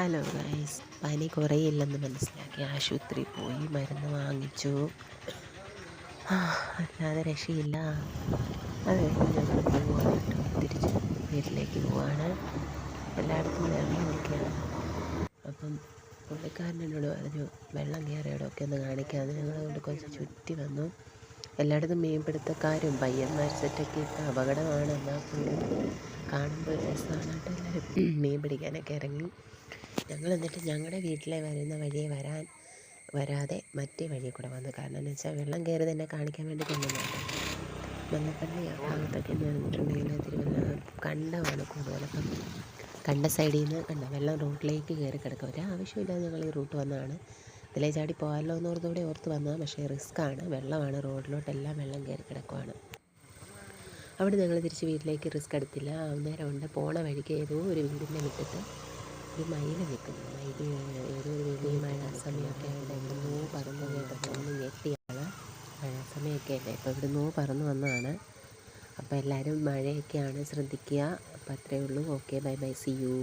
Hello guys. പനി കുറയില്ലെന്ന് മനസ്സിലാക്കി ആശുപത്രി പോയി മരുന്ന് വാങ്ങിച്ചു. അല്ലാതെ രക്ഷയില്ല. അത് കഴിഞ്ഞ് ഞങ്ങൾ പോവാണ് തിരിച്ച് വീട്ടിലേക്ക് പോവാണ്. എല്ലായിടത്തും വെള്ളമൊക്കെയാണ് അപ്പം പുള്ളിക്കാരൻ എന്നോട് പറഞ്ഞു വെള്ളം കയറിയവിടെയൊക്കെ ഒന്ന് കാണിക്കാമെന്ന് ഞങ്ങൾ അതുകൊണ്ട് കുറച്ച് ചുറ്റി വന്നു. എല്ലായിടത്തും മീൻപിടുത്തക്കാരും പയ്യന്മാർ സെറ്റൊക്കെ ഇട്ട് അപകടമാണ്. എന്നാൽ പോലും കാണുമ്പോൾ രസമാണ് എല്ലാവരും മീൻ പിടിക്കാനൊക്കെ ഇറങ്ങി. ഞങ്ങൾ എന്നിട്ട് ഞങ്ങളുടെ വീട്ടിലെ വരുന്ന വഴിയെ വരാൻ വരാതെ മറ്റേ വഴിയിൽ കൂടെ വന്നു. കാരണം എന്ന് വെച്ചാൽ വെള്ളം കയറി തന്നെ കാണിക്കാൻ വേണ്ടി കൊണ്ടുവന്നു മല്ലപ്പള്ളി ആ ഭാഗത്തൊക്കെ എന്ന് പറഞ്ഞിട്ടുണ്ടെങ്കിൽ തിരുവല്ല കണ്ടമാണ് കൂടുതൽ അപ്പം കണ്ട സൈഡിൽ നിന്ന് കണ്ട വെള്ളം റോട്ടിലേക്ക് കയറി കിടക്കുക. ഒരാവശ്യമില്ലാതെ ഞങ്ങൾ ഈ റൂട്ട് വന്നതാണ്. ഇതിലെ ചാടി പോകാമല്ലോ എന്നോർത്തോടെ ഓർത്ത് വന്നതാണ്. പക്ഷേ റിസ്ക്കാണ്. വെള്ളമാണ്. റോഡിലോട്ടെല്ലാം വെള്ളം കയറി കിടക്കുവാണ്. അവിടെ ഞങ്ങൾ തിരിച്ച് വീട്ടിലേക്ക് റിസ്ക് എടുത്തില്ല. അന്നേരം ഉണ്ട്. പോണ വഴിക്ക് ഏതോ ഒരു വീടിന്റെ മുറ്റത്ത് ഒരു മയിൽ നിൽക്കുന്നു. മയിൽ ഏതോ ഒരു വലിയ മഴ സമയമൊക്കെ ആയിട്ട് എവിടുന്നോ പറന്ന് കേട്ടപ്പോൾ ഒന്ന് ഞെട്ടിയാണ്. മഴ സമയമൊക്കെ അല്ലേ അപ്പോൾ എവിടുന്നോ പറന്ന് വന്നതാണ്. അപ്പോൾ എല്ലാവരും മഴയൊക്കെയാണ് ശ്രദ്ധിക്കുക. അപ്പോൾ അത്രയേ ഉള്ളൂ. Okay bye bye see you